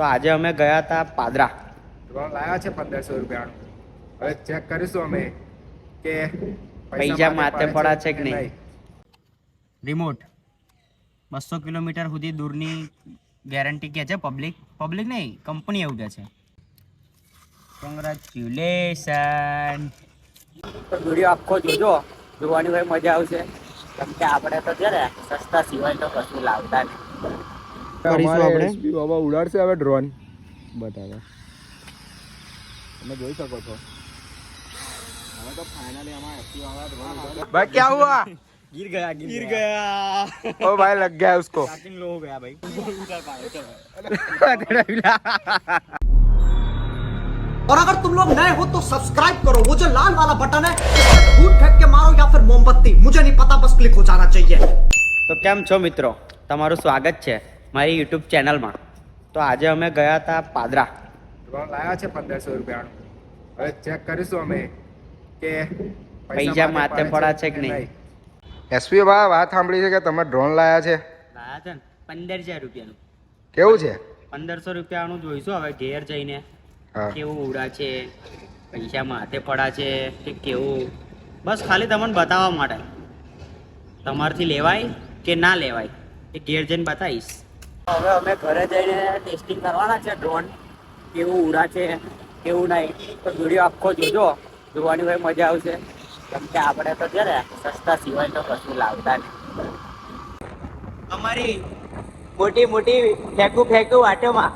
તો આજે અમે ગયા હતા પાદરા. ડ્રોન લાવ્યા છે પંદરસો રૂપિયાનું. હવે ચેક કરીશું અમે કે પૈસા માથે પડ્યા છે કે નહીં? નહીં? રિમોટ બસો કિલોમીટર સુધી દૂરની ગેરંટી કે છે પબ્લિક પબ્લિક નહીં કંપની એવું કે છે. કોંગ્રેચ્યુલેશન વીડિયો આખો જોજો. જોવાની ભાઈ મજા આવશે? કેમ કે આપણે તો છે ને સસ્તા સિવાય તો કશું લાવતા નહીં. કરીશું આપણે? SP બાબા ઉડાડશે હવે ડ્રોન બતાવે તમે જોઈ શકો છો હવે તો ફાઇનલી આમાં SP વાળા drone ઉડાડે. ભાઈ क्या हुआ गिर गया गिर गया ओ भाई लग गया है उसको स्टार्टिंग लो हो गया भाई और अगर तुम लोग नए हो तो सब्सक्राइब करो वो जो लाल वाला बटन है उस पर फूट फेंक के मारो या फिर मोमबत्ती मुझे नहीं पता बस क्लिक हो जाना चाहिए તો કેમ છો મિત્રો તમારું સ્વાગત છે મારી યુટ્યુબ ચેનલમાં. તો આજે અમે ગયા હતા પાદરા. ડ્રોન લાવ્યા છે પંદરસો રૂપિયાનું. હવે ચેક કરીશું અમે કે પૈસા માથે પડ્યા છે કે નહીં? એસપી બા વાત સાંભળી છે કે તમે ડ્રોન લાવ્યા છે? લાવ્યા છે ને. પંદર હજાર રૂપિયાનું. કેવું છે? પંદરસો રૂપિયાનું જોઈશું હવે ઘેર જઈને. કેવું ઉડા છે? પૈસા માથે પડા છે કે કેવું? બસ ખાલી તમને બતાવવા માટે. તમારથી લેવાય કે ના લેવાય? એ ઘેર જઈને બતાવીશ. હવે અમે ઘરે જઈને ટેસ્ટિંગ કરવાના છે ડ્રોન કેવું ઉડા છે, કેવું નહીં. તો વીડિયો આખો જોજો. જોવાની ભાઈ મજા આવશે. કેમ કે આપણે તો છે ને સસ્તા સિવાય તો કશું લાવતા નહીં. અમારી મોટી મોટી ફેંકું ફેંકું વાટોમાં.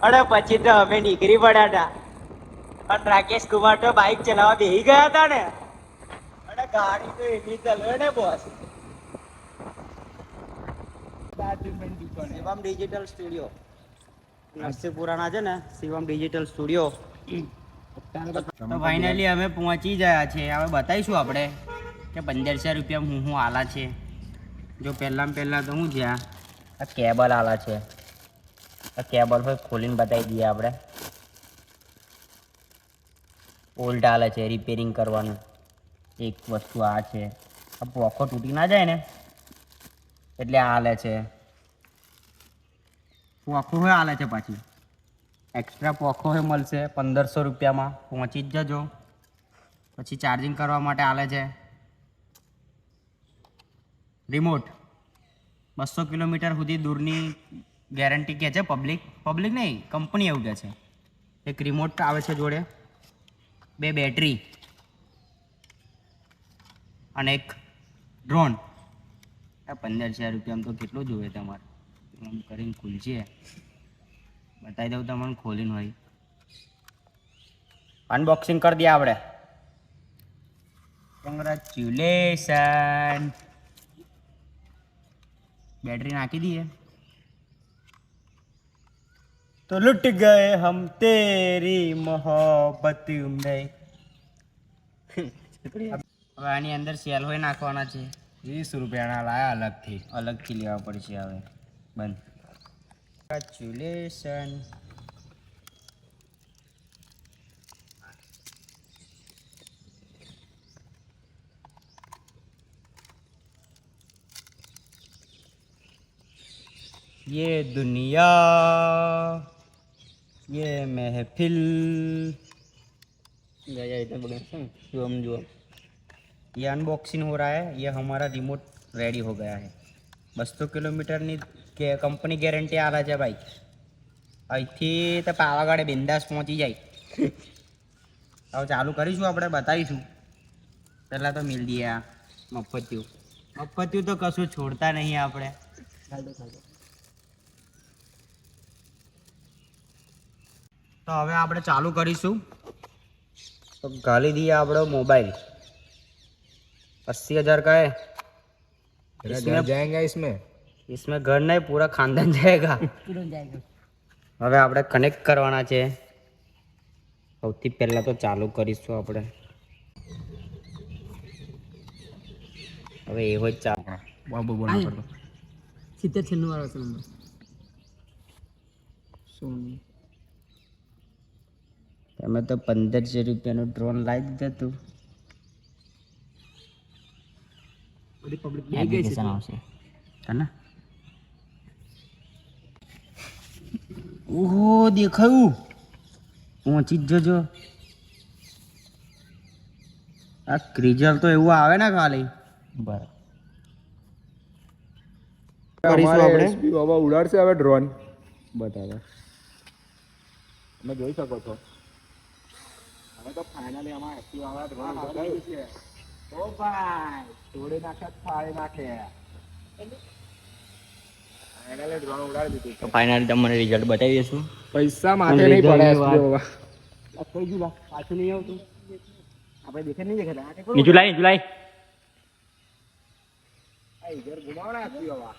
અને પછી તો અમે નીકળી પડ્યા હતા. અને રાકેશ કુમાર તો બાઇક ચલાવવા બેસી ગયા હતા ને. અને ગાડી તો એની ચલાવે ને બોસ શિવમ ડિજિટલ સ્ટુડિયો નરસિંહપુરાના છે ને શિવમ ડિજિટલ સ્ટુડિયો તો ફાઇનલી અમે પહોંચી ગયા છે હવે બતાવીશું આપણે કે પંદરસો રૂપિયા હું હું આલા છે. જો પહેલાં પહેલાં તો હું જ્યાં? આ કેબલ આલા છે. આ કેબલ હોય ખોલીને બતાવી દઈએ આપણે. ઓલ્ટ આલે છે રિપેરિંગ કરવાનું. એક વસ્તુ આ છે. આ પોખો તૂટી ના જાય ને? એટલે આ આલે છે. પોખો હે આલે છે પાછી. એક્સ્ટ્રા પોખો હે મળશે પંદરસો રૂપિયામાં. પહોંચી જ જજો. પછી ચાર્જિંગ કરવા માટે આલે છે. રિમોટ બસો કિલોમીટર સુધી દૂરની ગેરંટી કહે છે પબ્લિક પબ્લિક નહીં કંપની એવું કહે છે. એક રિમોટ આવે છે જોડે. બે બેટરી અને એક ડ્રોન પંદર હજાર રૂપિયામાં તો કેટલું જોઈએ તમારે? આમ કરીને ખુલશે બતાવી દઉં તમને ખોલીને હોય અનબોક્સિંગ કરી દઈએ આપણે કોંગ્રેચ્યુલેશન बैटरी नाकी दी है तो लुट गए हम तेरी मोहब्बत में હવે આની અંદર સેલ હોય નાખવાના છે વીસ રૂપિયાના લાયા અલગથી અલગથી લેવા પડશે હવે बन congratulation ये दुनिया, ये महफिल। ये अनबॉक्सिंग हो रहा है, ये हमारा रिमोट रेडी हो गया है। बस तो किलोमीटर नहीं કે કંપની ગેરંટી આવે છે ભાઈ અહીંથી તો પાવાગઢે બિંદાસ પહોંચી જાય હવે ચાલુ કરીશું આપણે બતાવીશું પહેલાં તો મિલ દઈએ આ મફતિયું મફતિયું તો કશું છોડતા નહીં આપણે તો હવે આપણે ચાલુ કરીશું તો ગાલી દઈએ આપણો મોબાઈલ अस्सी हजार का है इसमें જાયેંગા इसमें इसमें घर नहीं पूरा खानदान जाएगा। હવે આપણે કનેક્ટ કરવાના છે. સૌથી પહેલાં તો ચાલુ કરીશું આપણે. હવે એવો જ ચાલુ. સિત્તેર છન્નું વાળો છે નંબર. તમે તો પંદરસો રૂપિયાનું ડ્રોન લાવી દીધું બધી પબ્લિક આવશે. હે ને? ઓહો દેખાયું. પહોંચી જ જજો. આ ક્રિઝલ તો એવું આવે ને ખાલી. બરાબર. અમારે બાબા ઉડાડશે હવે ડ્રોન બતાવે. તમે જોઈ શકો છો. હવે તો ફાઇનલી એક્ટિવ ડ્રોન ઉડાડ્યું છે. ઓ ભાઈ તોડી નાખે ફાડી નાખે. ફાઇનલી ડ્રોન ઉડાડી દીધું તો ફાઇનલ તમને રિઝલ્ટ બતાવી દઈશું. પૈસા માથે નહીં પડે SP બાબા પાછું નહીં આવતું આપણે દેખે નહીં દેખે નીચું લાઈ નીચું લાઈ આ ઇધર ઘુમાવડા SP બાબા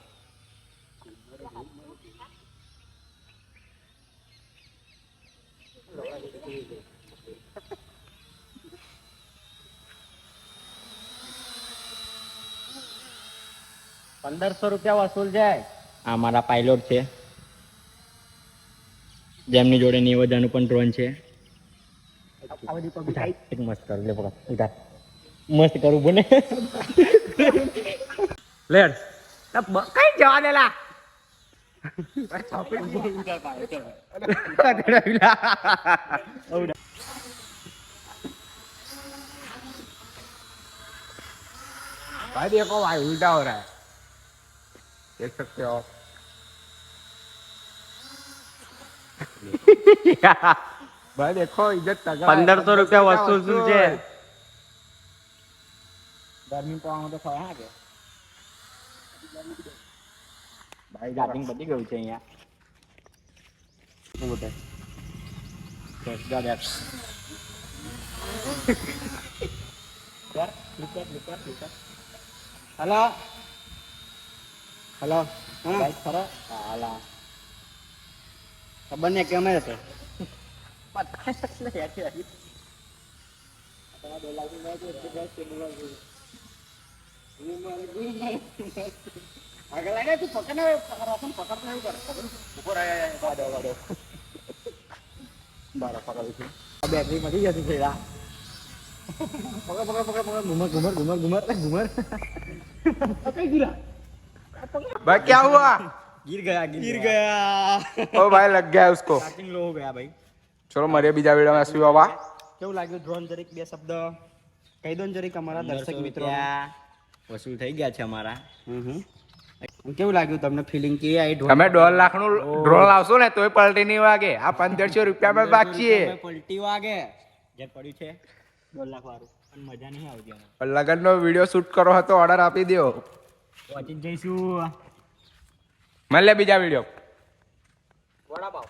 પંદરસો રૂપિયા વસૂલ જાય. આ મારા પાયલોટ છે. જેમની જોડે નિવેદાનું પણ ડ્રોન છે. મસ્ત કરું મસ્ત કરું બને લેડ કઈ જવા દેલા? ભાઈ દેખો ભાઈ ઉલટા હો રહા Gerekiyor. ભાઈ દેખો ઇજ્જત પંદરસો રૂપિયા વસ્તુ શું છે ગરમી પાવાનું તો ખરા કે ભાઈ ગાર્ડિંગ બધી ગયું છે અહીંયા શું બોલે રોજગાર એપ્સ હેલો હલો ભાઈ ખરો હાલા ખબર ને કેમ છે આગળ લાગે તું પકડ ને પકડ પકડ ને એવું કર ઉપર વાડો વાડો બાર પકડ છે આ બેટરી મળી જતી છે યાર પકડ પકડ પકડ પકડ ઘુમર ઘુમર ઘુમર ઘુમર ઘુમર કઈ ગીરા भाई क्या हुआ गिर गया गिर गया ओ भाई लग गया है उसको स्टार्टिंग लो हो गया भाई चलो मरिए बीजा वीडियो में एसपी बाबा કેવું લાગ્યું ડ્રોન જરીક બે શબ્દ કહી દો ને જરીક અમારા દર્શક મિત્રો વસૂલ થઈ ગયા છે અમારા કેવું લાગ્યું તમને ફિલિંગ કેવી આવી drone? તમે દોઢ લાખ નું ડ્રોન લાવશો ને તોય પલટી નહીં વાગે આ પંદરસો રૂપિયા માં બાકી છે પલટી વાગે જે પડ્યું છે દોઢ લાખ વાળું પણ મજા નહીં આવતી આમાં. લગન નો વિડીયો શૂટ કરો હતો ઓર્ડર આપી દો પહોંચી જઈશું. મળે બીજા વીડિયો વડાપાવ.